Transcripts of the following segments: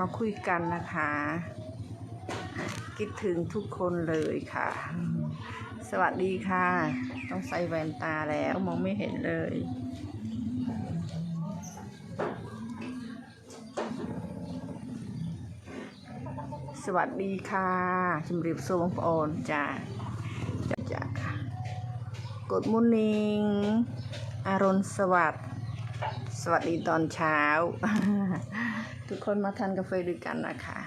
มาคุยกันนะคะ คิดถึงทุกคนเลยค่ะ สวัสดีค่ะ ต้องใส่แว่นตาแล้วมองไม่เห็นเลยสวัสดีค่ะจุมรีบสวงปอนจ้าจ้าจ้าค่ะกดมุนิงอารณสวัสดิ์สวัสดีตอนเช้า ทุกคนมาทานกาแฟด้วยกันนะคะ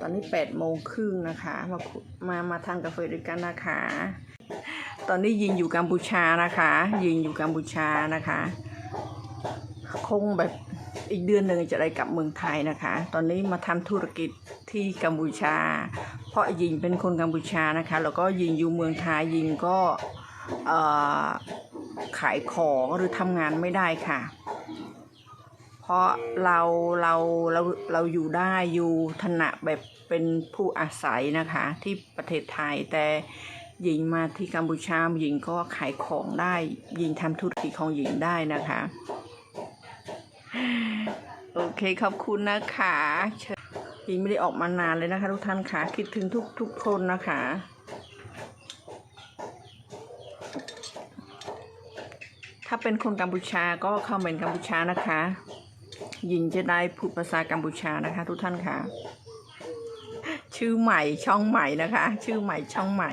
ตอนนี้แปดโมงครึ่งนะคะ มามามาทานกาแฟด้วยกันนะคะ ตอนนี้ยิงอยู่กัมพูชานะคะ ยิงอยู่กัมพูชานะคะ คงแบบอีกเดือนหนึ่งจะได้กลับเมืองไทยนะคะ ตอนนี้มาทำธุรกิจที่กัมพูชา เพราะยิงเป็นคนกัมพูชานะคะ แล้วก็ยิงอยู่เมืองไทยยิงก็ขายของหรือทำงานไม่ได้ค่ะ เพราะเราเราเราเราอยู่ได้อยู่ถนะแบบเป็นผู้อาศัยนะคะที่ประเทศไทยแต่หญิงมาที่กัมพูชาหญิงก็ขายของได้หญิงทำธุรกิจของหญิงได้นะคะโอเคขอบคุณนะคะหญิงไม่ได้ออกมานานเลยนะคะ ทุกท่านค่ะคิดถึงทุกทุกคนนะคะ ถ้าเป็นคนกัมพูชาก็เข้าเมนกัมพูชานะคะหญิงจะได้พูดภาษากัมพูชานะคะ ทุกท่านค่ะ ชื่อใหม่ช่องใหม่นะคะ ชื่อใหม่ช่องใหม่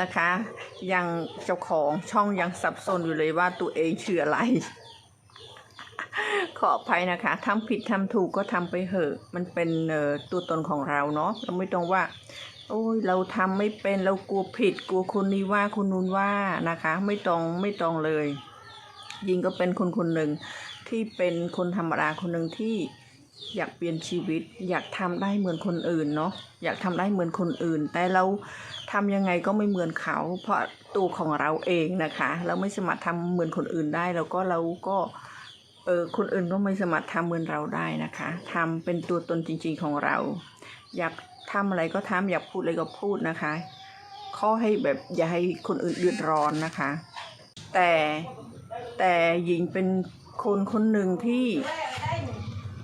นะคะ ยังเจ้าของช่องยังสับสนอยู่เลยว่าตัวเองชื่ออะไร ขออภัยนะคะทำผิดทำถูกก็ทำไปเหอะ มันเป็นตัวตนของเราเนาะเราไม่ต้องว่าโอ้ยเราทำไม่เป็นเรากลัวผิดกลัวคนนี้ว่าคนนู้นว่านะคะ ไม่ต้องไม่ต้องเลย ยิงก็เป็นคนคนหนึ่งที่เป็นคนธรรมดาคนหนึ่งที่อยากเปลี่ยนชีวิต อยากทำได้เหมือนคนอื่นเนาะอยากทำได้เหมือนคนอื่น แต่เราทำยังไงก็ไม่เหมือนเขา เพราะตัวของเราเองนะคะ เราไม่สามารถทำเหมือนคนอื่นได้ แล้วก็เราก็เออคนอื่นก็ไม่สามารถทำเหมือนเราได้นะคะทำเป็นตัวตนจริง ๆของเรา อยากทำอะไรก็ทำอยากพูดอะไรก็พูดนะคะข้อให้แบบอย่าให้คนอื่นเดือดร้อนนะคะ แต่ แต่หญิงเป็นคนคนหนึ่งที่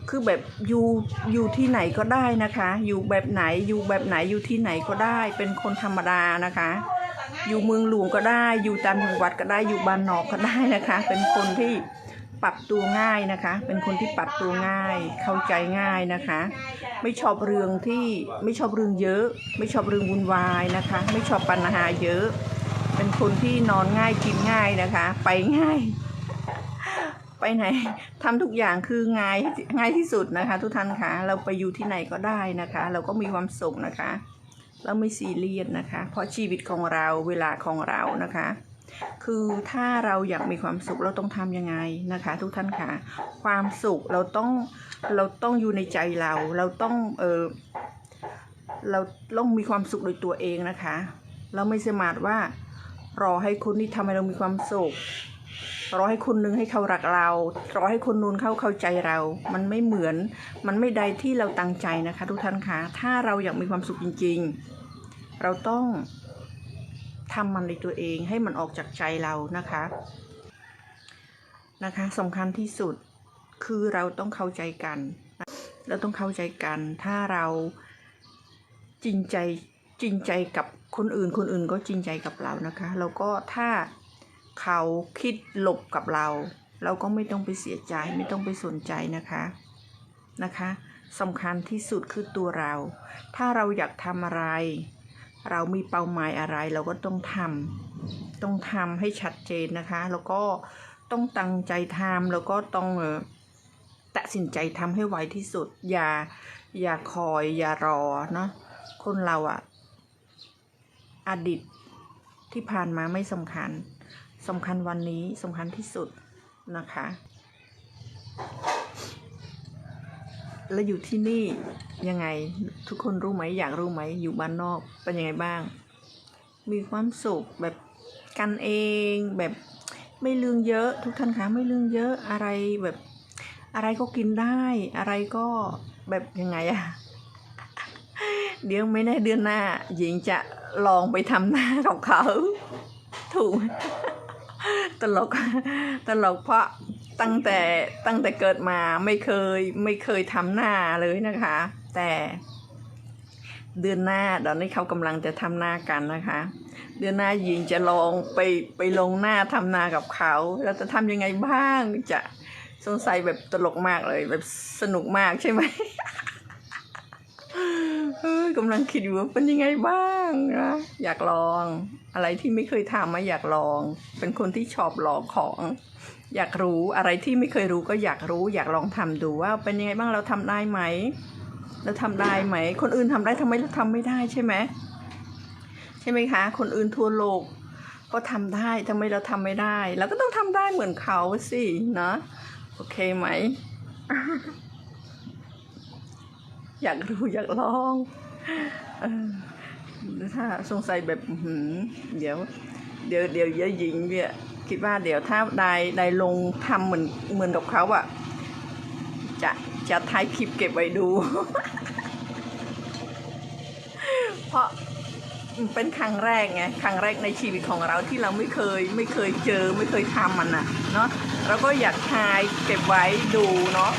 คือแบบอยู่อยู่ที่ไหนก็ได้นะคะ อยู่แบบไหนอยู่แบบไหนอยู่ที่ไหนก็ได้ เป็นคนธรรมดานะคะ อยู่เมืองหลวงก็ได้ อยู่ตามจังหวัดก็ได้อยู่บ้านนอกก็ได้นะคะ เป็นคนที่ปรับตัวง่ายนะคะ เป็นคนที่ปรับตัวง่าย เข้าใจง่ายนะคะ ไม่ชอบเรื่องที่ไม่ชอบเรื่องเยอะ ไม่ชอบเรื่องวุ่นวายนะคะ ไม่ชอบปัญหาเยอะ เป็นคนที่นอนง่ายกินง่ายนะคะ ไปง่าย ไปไหนทำทุกอย่างคือง่ายง่ายที่สุดนะคะ ทุกท่านคะเราไปอยู่ที่ไหนก็ได้นะคะ เราก็มีความสุขนะคะ เราไม่ซีเรียสนะคะ เพราะชีวิตของเราเวลาของเรานะคะ คือถ้าเราอยากมีความสุขเราต้องทำยังไงนะคะ ทุกท่านคะความสุขเราต้องเราต้องอยู่ในใจเรา เราต้องเออเราต้องมีความสุขโดยตัวเองนะคะ เราไม่สามารถว่ารอให้คนที่ทำให้เรามีความสุข รอให้คนนึงให้เขารักเรารอให้คนนู้นเขาเข้าใจเรา มันไม่เหมือน มันไม่ใดที่เราตั้งใจนะคะ ทุกท่านคะถ้าเราอยากมีความสุขจริง ๆ เราต้องทำมันในตัวเองให้มันออกจากใจเรานะคะนะคะสำคัญที่สุดคือเราต้องเข้าใจกันเราต้องเข้าใจกัน ถ้าเราจริงใจจริงใจกับคนอื่น คนอื่นก็จริงใจกับเรานะคะ แล้วก็ถ้า เขาคิดหลบกับเรา เราก็ไม่ต้องไปเสียใจไม่ต้องไปสนใจนะคะนะคะสำคัญที่สุดคือตัวเรา ถ้าเราอยากทำอะไร เรามีเป้าหมายอะไรเราก็ต้องทำต้องทำให้ชัดเจนนะคะ แล้วก็ต้องตั้งใจทำแล้วก็ต้องเออตัดสินใจทำให้ไวที่สุด อย่าอย่าคอยอย่ารอเนาะคนเราอะอดีตที่ผ่านมาไม่สำคัญ สำคัญวันนี้สำคัญที่สุดนะคะ แล้วอยู่ที่นี่ยังไงทุกคนรู้ไหมอยากรู้ไหมอยู่บ้านนอกเป็นยังไงบ้าง มีความสุขแบบกันเองแบบไม่เรื่องเยอะ ทุกท่านคะไม่เรื่องเยอะอะไรแบบอะไรก็กินได้อะไรก็แบบยังไงอะเดี๋ยวไม่แน่เดือนหน้าหญิงจะลองไปทำหน้ากับเขา ถูก ตลกตลกเพราะตั้งแต่ตั้งแต่เกิดมาไม่เคยไม่เคยทำหน้าเลยนะคะ แต่เดือนหน้าตอนนี้เขากำลังจะทำหน้ากันนะคะ เดือนหน้าหญิงจะลองไปไปลงหน้าทำหน้ากับเขาแล้วจะทำยังไงบ้างจะสงสัยแบบตลกมากเลยแบบสนุกมากใช่ไหม กำลังคิดอยู่ว่าเป็นยังไงบ้างนะอยากลอง อะไรที่ไม่เคยทำมาอยากลอง เป็นคนที่ชอบลองของ อยากรู้อะไรที่ไม่เคยรู้ก็อยากรู้ อยากลองทำดูว่าเป็นยังไงบ้างเราทำได้ไหมเราทำได้ไหม คนอื่นทำได้ทำไมเราทำไม่ได้ใช่ไหมใช่ไหมคะ คนอื่นทั่วโลกก็ทำได้ทำไมเราทำไม่ได้เราก็ต้องทำได้เหมือนเขาสิเนาะโอเคไหม อยากรู้อยากลอง ถ้าสงสัยแบบเดี๋ยว เดี๋ยวเดี๋ยวยายหญิงเนี่ยคิดว่าเดี๋ยวถ้าได้ได้ลงทำเหมือนเหมือนกับเขาอะจะจะท้ายคลิปเก็บไว้ดู เพราะเป็นครั้งแรกไงครั้งแรกในชีวิตของเราที่เราไม่เคยไม่เคยเจอไม่เคยทำมันอะเนาะเราก็อยากถ่ายเก็บไว้ดูเนาะ